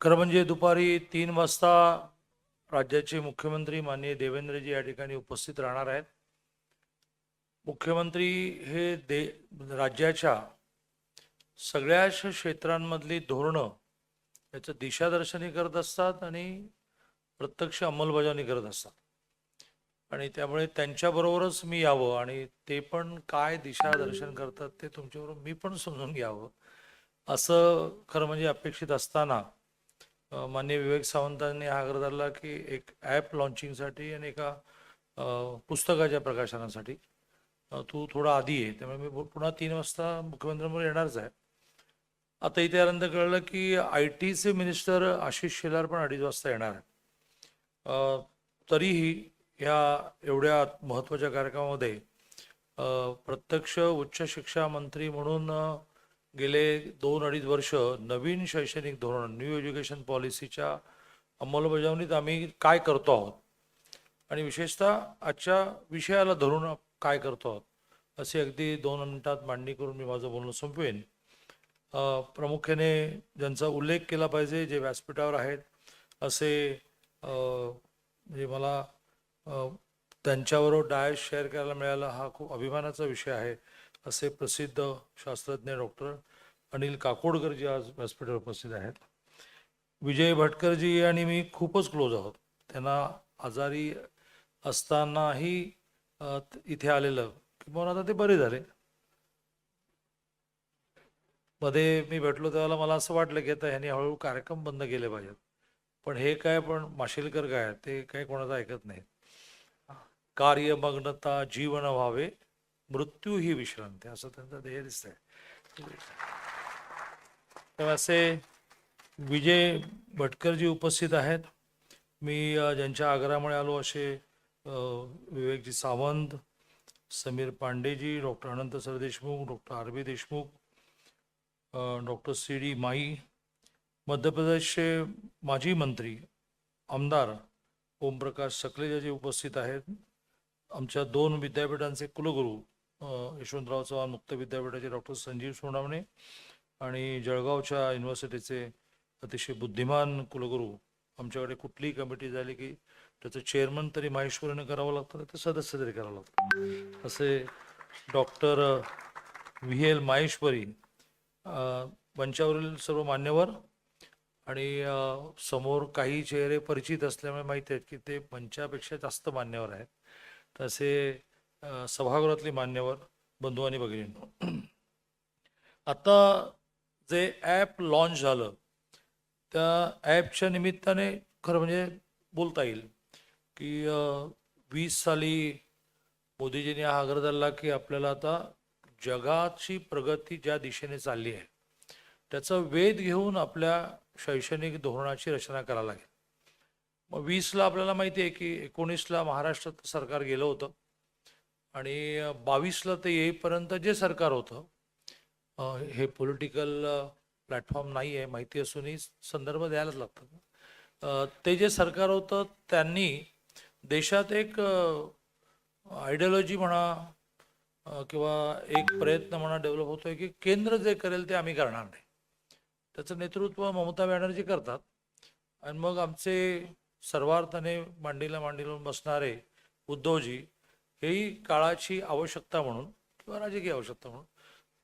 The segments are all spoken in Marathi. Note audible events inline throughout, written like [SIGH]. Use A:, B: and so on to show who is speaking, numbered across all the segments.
A: खरं म्हणजे दुपारी तीन वाजता राज्याचे मुख्यमंत्री माननीय देवेंद्रजी या ठिकाणी उपस्थित राहणार आहेत. मुख्यमंत्री हे दे राज्याच्या सगळ्याच क्षेत्रांमधली धोरणं याचं दिशादर्शनी करत असतात आणि प्रत्यक्ष अंमलबजावणी करत असतात. आणि त्यामुळे त्यांच्याबरोबरच मी यावं आणि ते पण काय दिशादर्शन करतात ते तुमच्याबरोबर मी पण समजून घ्यावं. असं खरं म्हणजे अपेक्षित असताना माननीय विवेक सावंतांनी हा आग्रह धरला की एक ॲप लॉन्चिंगसाठी आणि एका पुस्तकाच्या प्रकाशनासाठी. तू थोडा आधी आहे त्यामुळे मी पु- पुन्हा तीन वाजता मुख्यमंत्र्यांवर येणारच आहे आता इथे आनंद कळलं की आय टीचे मिनिस्टर आशिष शेलार पण अडीच वाजता येणार आहे तरीही ह्या एवढ्या महत्त्वाच्या कार्यक्रमामध्ये प्रत्यक्ष उच्च शिक्षा मंत्री म्हणून गेले दोन अडीच वर्ष नवीन शैक्षणिक धोरण न्यू एज्युकेशन पॉलिसीच्या अंमलबजावणीत आम्ही काय करतो आहोत? आणि विशेषतः आजच्या विषयाला धरून काय करतो आहोत? असे अगदी दोन मिनिटात मांडणी करून मी माझं बोलणं संपवेन. प्रामुख्याने ज्यांचा उल्लेख केला पाहिजे जे व्यासपीठावर आहेत असे म्हणजे मला त्यांच्याबरोबर डायस शेअर करायला मिळाला हा खूप अभिमानाचा विषय आहे. असे प्रसिद्ध शास्त्रज्ञ डॉक्टर अनिल काकोडकर जी आज व्यासपीठावर उपस्थित आहेत. विजय भटकरजी आणि मी खूपच क्लोज आहोत. त्यांना आजारी असतानाही इथे आलेलं किंवा आता ते बरे झाले. मध्ये मी भेटलो त्यावेळेला मला असं वाटलं की आता ह्यांनी हळूहळू कार्यक्रम बंद केले पाहिजेत. पण हे काय पण माशिलकर काय ते काही कोणाचं ऐकत नाही कार्यमग्नता जीवन व्हावे मृत्यू ही विश्रांती असं त्यांचं ध्येय दिसतंय. तर असे विजय भटकरजी उपस्थित आहेत. मी ज्यांच्या आग्रहामुळे आलो असे Vivekji Sawant Samir Pandeji doctor Anant Sardeshmukh doctor R B Deshmukh doctor C D Mai मध्य प्रदेशचे माजी मंत्री आमदार ओमप्रकाश सकलेजा जे उपस्थित आहेत. आमच्या दोन विद्यापीठांचे कुलगुरू यशवंतराव चव्हाण मुक्त विद्यापीठाचे डॉक्टर संजीव सोनावणे आणि जळगावच्या युनिव्हर्सिटीचे अतिशय बुद्धिमान कुलगुरू. आमच्याकडे कुठलीही कमिटी झाली की त्याचं चेअरमन तरी माहेश्वरीने करावं लागतं ते सदस्य तरी करावं लागतं. असे डॉक्टर व्ही एल माहेश्वरी मंचावरील सर्व मान्यवर आणि समोर काही चेहरे परिचित असल्यामुळे माहिती आहेत की ते मंचापेक्षा जास्त मान्यवर आहेत. तसे सभागृहातले मान्यवर बंधू आणि भगिनींनो. आता जे ॲप लॉन्च झालं त्या ॲपच्या निमित्ताने खरं म्हणजे बोलता येईल की वीस साली मोदीजींनी हा आग्रह धरला की आपल्याला आता जगाची प्रगती ज्या दिशेने चालली आहे त्याचा वेध घेऊन आपल्या शैक्षणिक धोरणाची रचना करावी लागेल. मग वीसला आपल्याला माहिती आहे की एकोणीसला महाराष्ट्रात सरकार गेलं होतं. आणि बावीसला ते येईपर्यंत जे सरकार होतं हे पॉलिटिकल प्लॅटफॉर्म नाही आहे माहिती असूनही संदर्भ द्यायलाच लागतात ते जे सरकार होतं त्यांनी देशात एक आयडियोलॉजी म्हणा किंवा एक प्रयत्न म्हणा डेव्हलप होतोय की केंद्र जे करेल ते आम्ही करणार नाही. त्याचं नेतृत्व ममता बॅनर्जी करतात. आणि मग आमचे सर्वार्थाने मांडीला मांडी लावून बसणारे उद्धवजी हेही काळाची आवश्यकता म्हणून किंवा राजकीय आवश्यकता म्हणून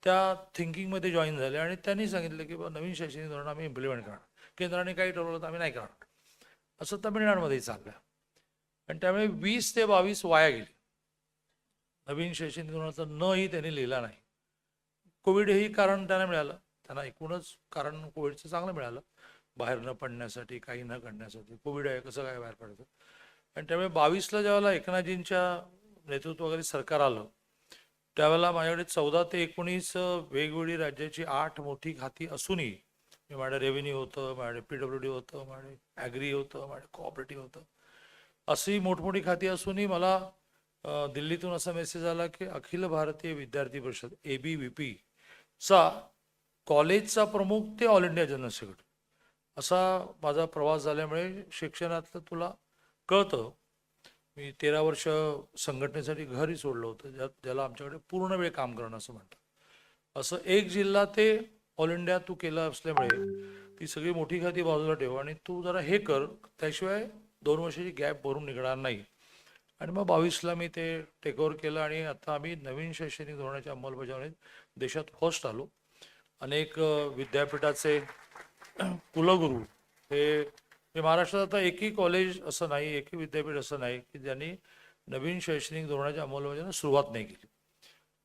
A: त्या थिंकिंगमध्ये जॉईन झाले आणि त्यांनी सांगितलं की बा नवीन शैक्षणिक धोरण आम्ही इम्प्लिमेंट करणार. केंद्राने काही ठरवलं तर आम्ही नाही करणार. असं तामिळनाडूमध्येही चाललं आणि त्यामुळे वीस ते बावीस वाया गेली. नवीन शैक्षणिक धोरणाचा नही त्यांनी लिहिला नाही. कोविड हेही कारण त्यांना मिळालं. त्यांना एकूणच कारण कोविडचं चांगलं मिळालं. बाहेर न पडण्यासाठी काही न करण्यासाठी. कोविड आहे कसं काय बाहेर पडायचं? आणि त्यामुळे बावीसला ज्यावेळेला एकनाथजींच्या नेतृत्व वगैरे सरकार आलं त्यावेळेला माझ्याकडे चौदा ते एकोणीस वेगवेगळी राज्याची आठ मोठी खाती असूनही मी माझ्या रेव्हेन्यू होतं माझ्याकडे पी डब्ल्यू डी होतं माझ्याकडे ॲग्री होतं माझ्याकडे कोऑपरेटिव्ह होतं. अशी मोठमोठी खाती असूनही मला दिल्लीतून असा मेसेज आला की अखिल भारतीय विद्यार्थी परिषद ए बी व्ही पी चा कॉलेजचा प्रमुख ते ऑल इंडिया जनरल सेक्रेटरी असा माझा प्रवास झाल्यामुळे शिक्षणातलं तुला कळतं मी तेरा वर्ष संघटनेसाठी घरही सोडलं होतं ज्या ज्याला आमच्याकडे पूर्ण वेळ काम करणं असं म्हणतात. असं एक जिल्हा ते ऑल इंडिया तू केलं असल्यामुळे ती सगळी मोठी खाती बाजूला ठेव आणि तू जरा हे कर त्याशिवाय दोन वर्षाची गॅप भरून निघणार नाही. आणि मग बावीसला मी ते टेक ओव्हर केलं आणि आता आम्ही नवीन शैक्षणिक धोरणाच्या अंमलबजावणीत देशात फर्स्ट आलो. अनेक विद्यापीठाचे कुलगुरू हे हे महाराष्ट्रात आता एकही कॉलेज असं नाही एकही विद्यापीठ असं नाही की ज्यांनी नवीन शैक्षणिक धोरणाच्या अंमलबजावणीला सुरुवात नाही केली.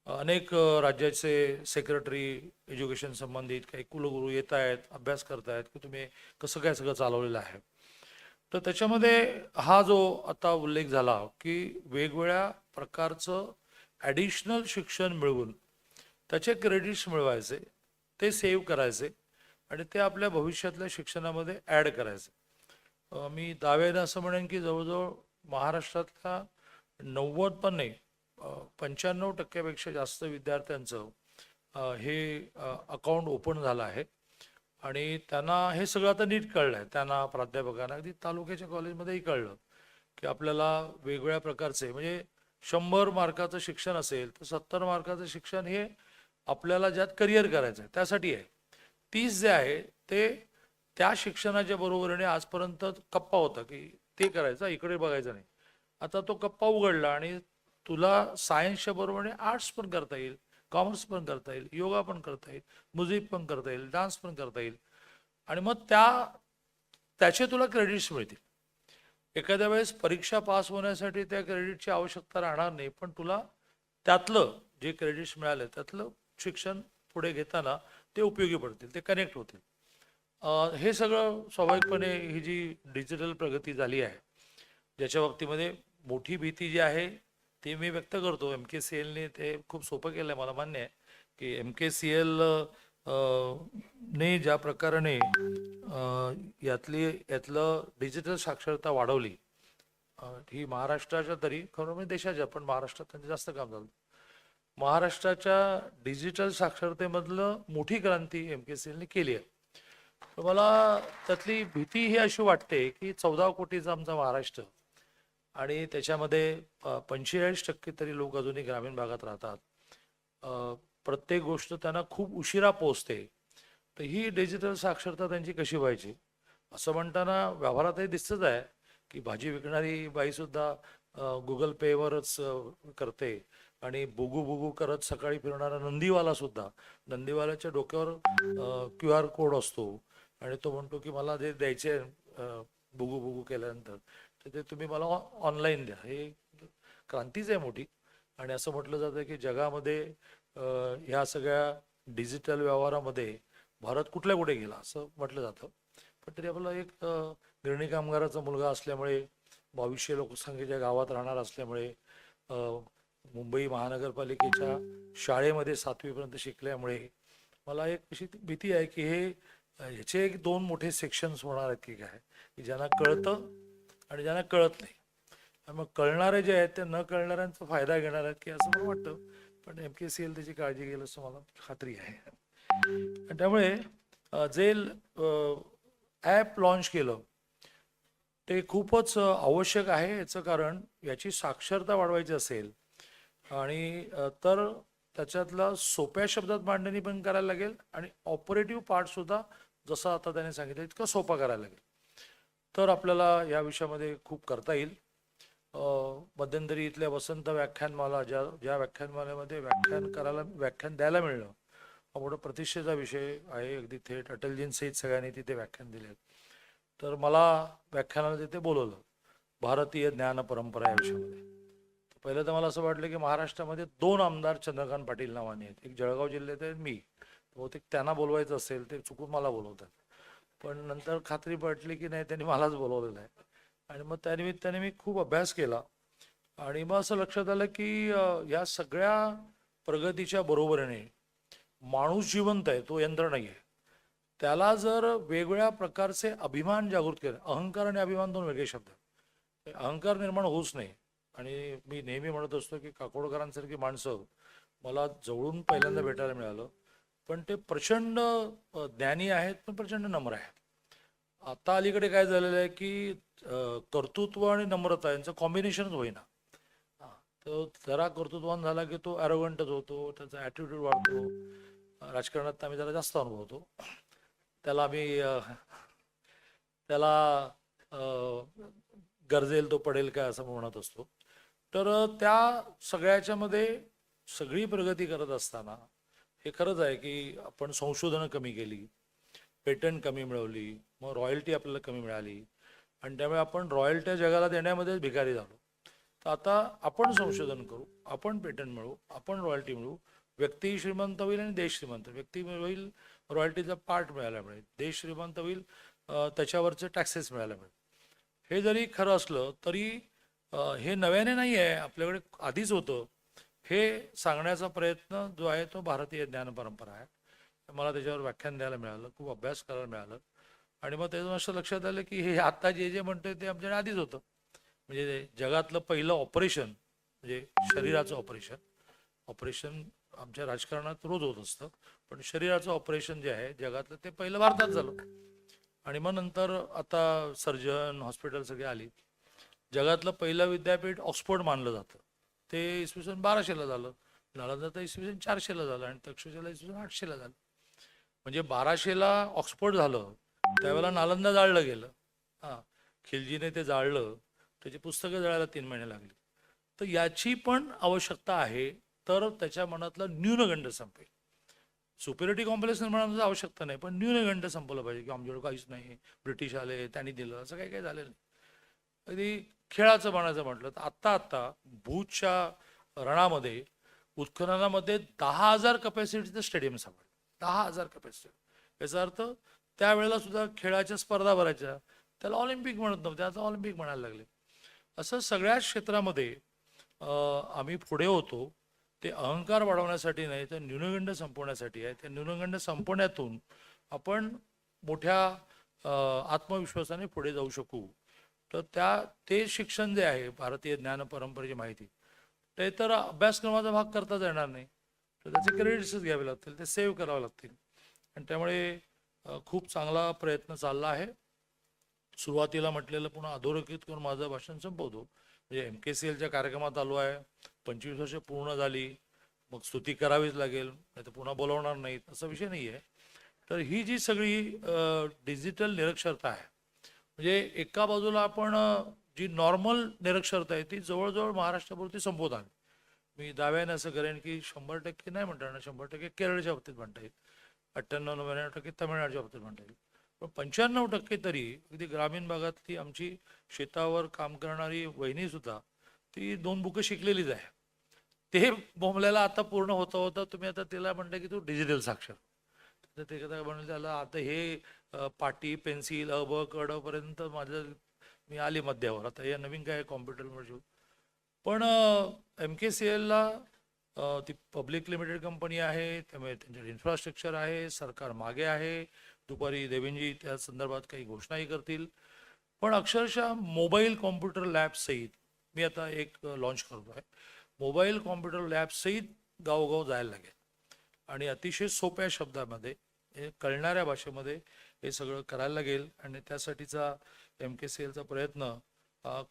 A: अनेक राज्याचे सेक्रेटरी एज्युकेशन संबंधित काही कुलगुरू येत आहेत अभ्यास करतायत की तुम्ही कसं काय सगळं चालवलेलं आहे. तर त्याच्यामध्ये हा जो आता उल्लेख झाला की वेगवेगळ्या प्रकारचं ॲडिशनल शिक्षण मिळवून त्याचे क्रेडिट्स मिळवायचे ते सेव्ह करायचे आणि ते आपल्या भविष्यातल्या शिक्षणामध्ये ॲड करायचे. मी दाव्याने असं म्हणेन की जवळजवळ महाराष्ट्रातल्या नव्वद पण नाही पंच्याण्णव टक्क्यापेक्षा जास्त विद्यार्थ्यांचं हे अकाउंट ओपन झालं आहे. आणि त्यांना हे सगळं आता नीट कळलं आहे. त्यांना प्राध्यापकांना अगदी तालुक्याच्या कॉलेजमध्येही कळलं की आपल्याला वेगवेगळ्या प्रकारचे म्हणजे शंभर मार्काचं शिक्षण असेल तर सत्तर मार्काचं शिक्षण हे आपल्याला ज्यात करिअर करायचं आहे त्यासाठी आहे. तीस जे आहे ते त्या शिक्षणाच्या बरोबरीने आजपर्यंत कप्पा होता की ते करायचं इकडे बघायचं नाही. आता तो कप्पा उघडला आणि तुला सायन्सच्या बरोबरीने आर्ट्स पण करता येईल कॉमर्स पण करता येईल योगा पण करता येईल म्युझिक पण करता येईल डान्स पण करता येईल. आणि मग त्या त्याचे तुला क्रेडिट्स मिळतील. एखाद्या वेळेस परीक्षा पास होण्यासाठी त्या क्रेडिटची आवश्यकता राहणार नाही पण तुला त्यातलं जे क्रेडिट्स मिळाले त्यातलं शिक्षण पुढे घेताना ते उपयोगी पडतील ते कनेक्ट होतील. हे सगळं स्वाभाविकपणे ही जी डिजिटल प्रगती झाली आहे ज्याच्या बाबतीमध्ये मोठी भीती जी आहे ती मी व्यक्त करतो. एम के सी एलने ते खूप सोपं केलं आहे मला मान्य आहे की एम के सी एल ने ज्या प्रकाराने यातली यातलं डिजिटल साक्षरता वाढवली ही महाराष्ट्राच्या तरी खरं म्हणजे देशाच्या पण महाराष्ट्रात त्यांचं जास्त काम झालं. महाराष्ट्राच्या डिजिटल साक्षरतेमधलं मोठी क्रांती एम के सी एलने केली आहे. तर मला त्यातली भीती ही अशी वाटते की चौदा कोटीचा आमचा महाराष्ट्र आणि त्याच्यामध्ये पंचेचाळीस टक्के तरी लोक अजूनही ग्रामीण भागात राहतात. प्रत्येक गोष्ट त्यांना खूप उशिरा पोचते तर ही डिजिटल साक्षरता त्यांची कशी व्हायची? असं म्हणताना व्यवहारातही दिसतच आहे की भाजी विकणारी बाईसुद्धा गुगल पेवरच करते आणि बुगू बुगू करत सकाळी फिरणारा नंदीवाला सुद्धा. नंदीवाल्याच्या डोक्यावर क्यू आर कोड असतो. आणि तो म्हणतो की मला जे द्यायचे बुगू बुगू केल्यानंतर तर ते तुम्ही मला ऑनलाईन द्या. हे क्रांतीच आहे मोठी. आणि असं म्हटलं जातं की जगामध्ये ह्या सगळ्या डिजिटल व्यवहारामध्ये भारत कुठल्या कुठे गेला असं म्हटलं जातं. पण तरी आपला एक गिरणी कामगाराचा मुलगा असल्यामुळे बावीसशे लोकसंख्येच्या गावात राहणार असल्यामुळे मुंबई महानगरपालिकेच्या शाळेमध्ये सातवीपर्यंत शिकल्यामुळे मला एक अशी भीती आहे की हे याचे एक दोन मोठे सेक्शन्स होणार आहेत की काय की ज्यांना कळतं आणि ज्यांना कळत नाही. मग कळणारे जे आहेत ते न कळणाऱ्यांचा फायदा घेणार आहेत की असं मला वाटतं. पण एम के सी एल त्याची काळजी घेईल असं मला खात्री आहे. आणि त्यामुळे जे ॲप लॉन्च केलं ते खूपच आवश्यक आहे. याचं कारण याची साक्षरता वाढवायची असेल आणि तर त्याच्यातला सोप्या शब्दात मांडणी पण करायला लागेल आणि ऑपरेटिव्ह पार्ट सुद्धा जसं आता त्याने सांगितलं इतकं सोपा करायला लागेल. तर आपल्याला या विषयामध्ये खूप करता येईल. मध्यंतरी इथल्या वसंत व्याख्यानमाला ज्या ज्या व्याख्यानमालेमध्ये व्याख्यान करायला व्याख्यान द्यायला मिळणं हा मोठा प्रतिष्ठेचा विषय आहे. अगदी थेट अटलजींसहित सगळ्यांनी तिथे व्याख्यान दिले. तर मला व्याख्यानाला तिथे बोलवलं. भारतीय ज्ञान परंपरा या विषयामध्ये. पहिलं तर मला असं वाटलं की महाराष्ट्रामध्ये दोन आमदार चंद्रकांत पाटील नावाने आहेत. एक जळगाव जिल्ह्यात आहे मी. बहुतेक त्यांना बोलवायचं असेल ते चुकून मला बोलवतात. पण नंतर खात्री पटली की नाही त्यांनी मलाच बोलवलेलं आहे. आणि मग त्यानिमित्ताने मी खूप अभ्यास केला. आणि मग असं लक्षात आलं की या सगळ्या प्रगतीच्या बरोबरीने माणूस जिवंत आहे तो यंत्र नाही आहे. त्याला जर वेगवेगळ्या प्रकारचे अभिमान जागृत केले अहंकार आणि अभिमान दोन वेगळे शब्द आहेत. अहंकार निर्माण होऊच नाही आणि मी नेहमी म्हणत असतो की काकोडकरांसारखी माणसं मला जवळून पहिल्यांदा भेटायला मिळालं. पण ते प्रचंड ज्ञानी आहेत पण प्रचंड नम्र आहेत. आता अलीकडे काय झालेलं आहे की कर्तृत्व आणि नम्रता यांचं कॉम्बिनेशनच होईना. तो जरा कर्तृत्वान झाला की तो ॲरोगंटच होतो त्याचा ॲटिट्यूड वाढतो. राजकारणात आम्ही जरा जास्त अनुभवतो. त्याला आम्ही त्याला गरजेल तो पडेल काय असं म्हणत असतो. तर त्या सगळ्याच्यामध्ये सगळी प्रगती करत असताना हे खरंच आहे की आपण संशोधनं कमी केली पेटंट कमी मिळवली मग रॉयल्टी आपल्याला कमी मिळाली आणि त्यामुळे आपण रॉयल्ट्या जगाला देण्यामध्ये भिकारी झालो. तर आता आपण संशोधन करू आपण पेटंट मिळवू आपण रॉयल्टी मिळवू व्यक्ती श्रीमंत होईल आणि देश श्रीमंत. व्यक्ती होईल रॉयल्टीचा पार्ट मिळायला मिळेल. देश श्रीमंत होईल त्याच्यावरचे टॅक्सेस मिळायला मिळेल. हे जरी खरं असलं तरी हे नव्याने नाही आहे आपल्याकडे आधीच होतं. हे सांगण्याचा प्रयत्न जो आहे तो भारतीय ज्ञान परंपरा आहे. मला त्याच्यावर व्याख्यान द्यायला मिळालं खूप अभ्यास करायला मिळालं. आणि मग त्याचं असं लक्षात आलं की हे आता जे जे म्हणतोय ते आमच्याकडे आधीच होतं. म्हणजे जगातलं पहिलं ऑपरेशन म्हणजे शरीराचं ऑपरेशन ऑपरेशन आमच्या राजकारणात रोज होत असतं. पण शरीराचं ऑपरेशन जे आहे जगातलं ते पहिलं भारतात झालं. आणि मग नंतर आता सर्जन हॉस्पिटल सगळे आली. जगातलं पहिलं विद्यापीठ ऑक्सफोर्ड मानलं जातं. ते इसवी सन बाराशेला झालं. नालंदा तर इसवी सन चारशेला झालं आणि तक्षशिला इसवी सन आठशेला झालं. म्हणजे बाराशेला ऑक्सफोर्ड झालं त्यावेळेला नालंदा जाळलं गेलं. हां खिलजीने ते जाळलं त्याची पुस्तकं जळायला तीन महिने लागले. तर याची पण आवश्यकता आहे तर त्याच्या मनातला न्यूनगंड संपेल. सुपेरिटी कॉम्प्लेक्स निर्माणाची आवश्यकता नाही पण न्यूनगंड संपलं पाहिजे की आमच्याकडे काहीच नाही ब्रिटिश आले त्यांनी दिलं असं काही काही झालेलं नाही. अगदी खेळाचं म्हणायचं म्हटलं तर आत्ता आत्ता भूजच्या रणामध्ये उत्खननामध्ये दहा हजार कपॅसिटीचं स्टेडियम सापडलं. दहा हजार कपॅसिटी याचा अर्थ त्यावेळेला सुद्धा खेळाच्या स्पर्धा भरायच्या. त्याला ऑलिम्पिक म्हणत नव्हते आता ऑलिम्पिक म्हणायला लागले. असं सगळ्याच क्षेत्रामध्ये आम्ही पुढे होतो. ते अहंकार वाढवण्यासाठी नाही तर न्यूनगंड संपवण्यासाठी आहे. त्या न्यूनगंड संपवण्यातून आपण मोठ्या आत्मविश्वासाने पुढे जाऊ शकू. तर त्या ते शिक्षण जे आहे भारतीय ज्ञान परंपरेची माहिती ते तर अभ्यासक्रमाचा भाग करताच येणार नाही. तर त्याचे क्रेडिट्सच घ्यावे लागतील ते सेव्ह करावे लागतील. आणि त्यामुळे खूप चांगला प्रयत्न चालला आहे. सुरुवातीला म्हटलेलं पुन्हा अधोरेखित करून माझं भाषण संपवतो. म्हणजे एम के सी एलच्या कार्यक्रमात आलो आहे. पंचवीस वर्ष पूर्ण झाली. मग स्तुती करावीच लागेल. नाही तर पुन्हा बोलवणार नाहीत असा विषय नाही आहे तर ही जी सगळी डिजिटल निरक्षरता आहे म्हणजे एका बाजूला आपण जी नॉर्मल निरक्षरता आहे ती जवळजवळ महाराष्ट्रापुरती संपवत आली. मी दाव्याने असं करेन की शंभर टक्के नाही म्हणता येणार शंभर टक्के केरळच्या बाबतीत म्हणता येईल. अठ्ठ्याण्णव नव्याण्णव टक्के तमिळनाडूच्या बाबतीत म्हणता येईल. पण पंच्याण्णव टक्के तरी अगदी ग्रामीण भागातली आमची शेतावर काम करणारी वहिनी सुद्धा ती दोन बुकं शिकलेलीच आहे. ते बोंबल्याला आता पूर्ण होता होता तुम्ही आता तिला म्हणता की तू डिजिटल साक्षर. तर ते काय म्हणलं त्याला आता हे पाटी पेन्सिल अ ब माझं मी आली मध्यावर. आता हे नवीन काय कॉम्प्युटर म्हणजे पण एम के सी एलला ती पब्लिक लिमिटेड कंपनी आहे त्यामुळे त्यांच्याकडे इन्फ्रास्ट्रक्चर आहे सरकार मागे आहे. दुपारी देवेंजी त्या संदर्भात काही घोषणाही करतील. पण अक्षरशः मोबाईल कॉम्प्युटर लॅबसहित मी आता एक लॉन्च करतो आहे मोबाईल कॉम्प्युटर लॅबसहित गावोगाव जायला लागेल. आणि अतिशय सोप्या शब्दामध्ये हे कळणाऱ्या भाषेमध्ये हे सगळं करायला लागेल आणि त्यासाठीचा एम के सी एलचा प्रयत्न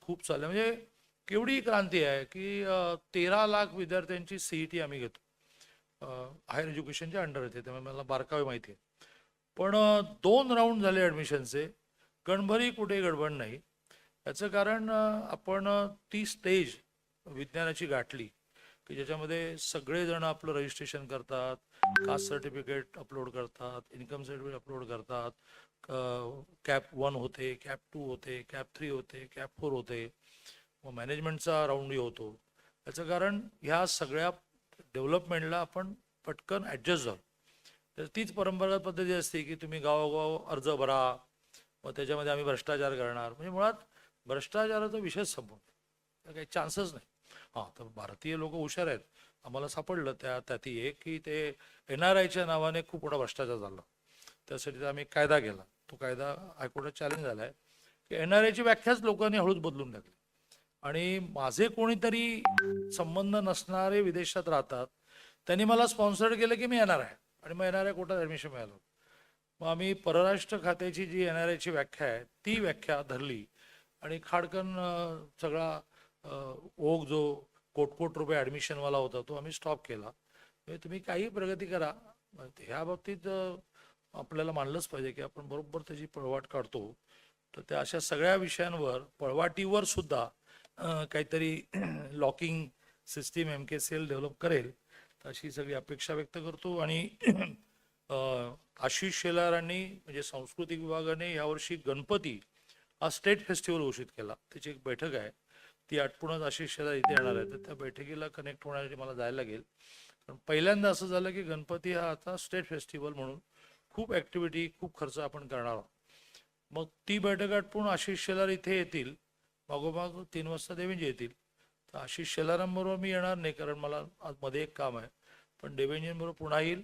A: खूप चालला. म्हणजे केवढी क्रांती आहे की तेरा लाख विद्यार्थ्यांची सी ई टी आम्ही घेतो. हायर एज्युकेशनच्या अंडर येते त्यामुळे मला बारकावे माहिती आहे. पण दोन राऊंड झाले ॲडमिशनचे गणभरी कुठे गडबड नाही. याचं कारण आपण ती स्टेज विज्ञानाची गाठली की ज्याच्यामध्ये सगळेजण आपलं रजिस्ट्रेशन करतात कास्ट सर्टिफिकेट अपलोड करतात इन्कम सर्टिफिकेट अपलोड करतात कॅप वन होते कॅप टू होते कॅप थ्री होते कॅप फोर होते. मग मॅनेजमेंटचा राऊंडही होतो. त्याचं कारण ह्या सगळ्या डेव्हलपमेंटला आपण पटकन ॲडजस्ट झालो. तर तीच परंपरागत पद्धती असते की तुम्ही गावोगाव अर्ज भरा मग त्याच्यामध्ये आम्ही भ्रष्टाचार करणार. म्हणजे मुळात भ्रष्टाचाराचा विषय संपवून तर काही चान्सच नाही. हां तर भारतीय लोक हुशार आहेत. आम्हाला सापडलं त्या त्यात एक की ते एन आर आयच्या नावाने खूप मोठा भ्रष्टाचार झाला. त्यासाठी आम्ही कायदा केला. तो कायदा हायकोर्टात चॅलेंज झाला आहे की एन आर आयची व्याख्याच लोकांनी हळूच बदलून टाकली. आणि माझे कोणीतरी संबंध नसणारे विदेशात राहतात. त्यांनी मला स्पॉन्सर्ड केलं की मी येणार आहे आणि मग येणार आहे कोर्टात ॲडमिशन मिळालं. मग आम्ही परराष्ट्र खात्याची जी एन आर आयची व्याख्या आहे ती व्याख्या धरली. आणि खाडकन सगळा ओघ जो कोट कोट रुपये ॲडमिशनवाला होता तो आम्ही स्टॉप केला. म्हणजे तुम्ही काही प्रगती करा. ह्या बाबतीत आपल्याला मानलंच पाहिजे की आपण बरोबर त्याची पळवाट काढतो. तर त्या अशा सगळ्या विषयांवर पळवाटीवर सुद्धा काहीतरी [CLEARS THROAT] locking system M K C L develop करेल अशी सगळी अपेक्षा व्यक्त करतो. आणि आशिष शेलारांनी म्हणजे सांस्कृतिक विभागाने यावर्षी गणपती हा स्टेट फेस्टिवल घोषित केला. त्याची एक बैठक आहे. ती आटपूनच आशिष शेलार इथे येणार आहे तर त्या बैठकीला कनेक्ट होण्यासाठी मला जायला लागेल. पण पहिल्यांदा असं झालं की गणपती हा आता स्टेट फेस्टिवल म्हणून खूप ॲक्टिव्हिटी खूप खर्च आपण करणार आहोत. मग ती बैठक आटपून आशिष शेलार इथे येतील. मागोमाग तीन वाजता देवेंजी येतील. तर आशिष शेलारांबरोबर मी येणार नाही कारण मला मध्ये एक काम आहे. पण देवेंजींबरोबर पुन्हा येईल.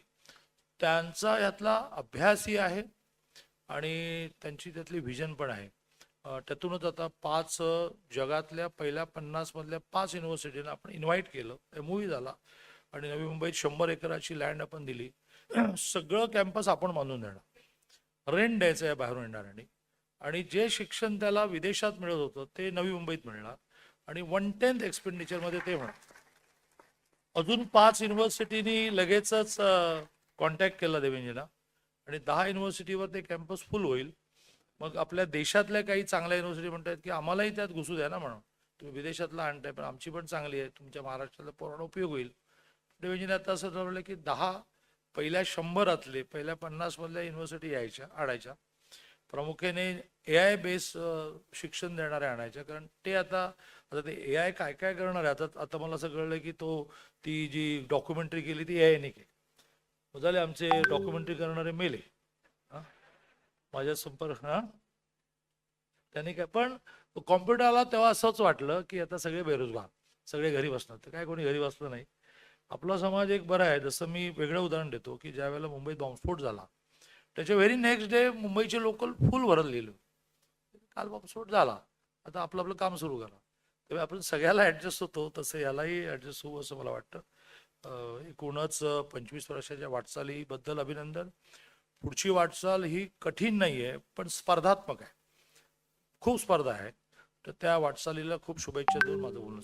A: त्यांचा यातला अभ्यासही आहे आणि त्यांची त्यातली व्हिजन पण आहे. त्यातूनच आता पाच जगातल्या पहिल्या पन्नासमधल्या पाच युनिव्हर्सिटीला आपण इन्व्हाइट केलं. मूवी झाला. आणि नवी मुंबईत शंभर एकराची लँड आपण दिली सगळं कॅम्पस आपण मानून देणार. रेंट द्यायचं आहे बाहेरून येणाऱ्यांनी आणि. जे शिक्षण त्याला विदेशात मिळत होतं ते नवी मुंबईत मिळणार. आणि वन टेन्थ एक्सपेंडिचरमध्ये ते होणार. अजून पाच युनिव्हर्सिटीनी लगेचच कॉन्टॅक्ट केला देवेंजीला. आणि दहा युनिव्हर्सिटीवर ते कॅम्पस फुल होईल. मग आपल्या देशातल्या काही चांगल्या युनिव्हर्सिटी म्हणतात की आम्हालाही त्यात घुसू द्या ना म्हणून. तुम्ही विदेशातला आणताय पण आमची पण चांगली आहे. तुमच्या महाराष्ट्राला पूर्ण उपयोग होईल. डिव्हिजन आता असं ठरवलं की दहा पहिल्या शंभरातले पहिल्या पन्नासमधल्या युनिव्हर्सिटी यायच्या आणायच्या. प्रामुख्याने ए आय बेस शिक्षण देणाऱ्या आणायच्या. कारण ते आता आता ते ए आय काय काय करणार आहे? आता आता मला असं कळलं की तो ती जी डॉक्युमेंटरी केली ती ए आयने केली. मग झाले आमचे डॉक्युमेंटरी करणारे मेले. हा? माझ्या संपर्क हा? त्यांनी काय पण कॉम्प्युटर आला तेव्हा असंच वाटलं की आता सगळे बेरोजगार सगळे घरी बसणार. तर काय कोणी घरी बसलं नाही. आपला समाज एक बरा आहे. जसं मी वेगळं उदाहरण देतो की ज्या वेळेला मुंबईत बॉम्बस्फोट झाला त्याच्या व्हेरी नेक्स्ट डे मुंबईचे लोकल फुल भरत लिहिलं काल बॉम्बस्फोट झाला. आता आपलं आपलं काम सुरू करा. तेव्हा आपण सगळ्याला ऍडजस्ट होतो. तसं यालाही ॲडजस्ट होऊ असं मला वाटतं. एकूणच पंचवीस वर्षाच्या वाटचालीबद्दल अभिनंदन. पुढची वाटचाल ही कठीण नाही आहे पण स्पर्धात्मक आहे. खूप स्पर्धा आहे. तर त्या वाटचालीला खूप शुभेच्छा देऊन माझं बोलणं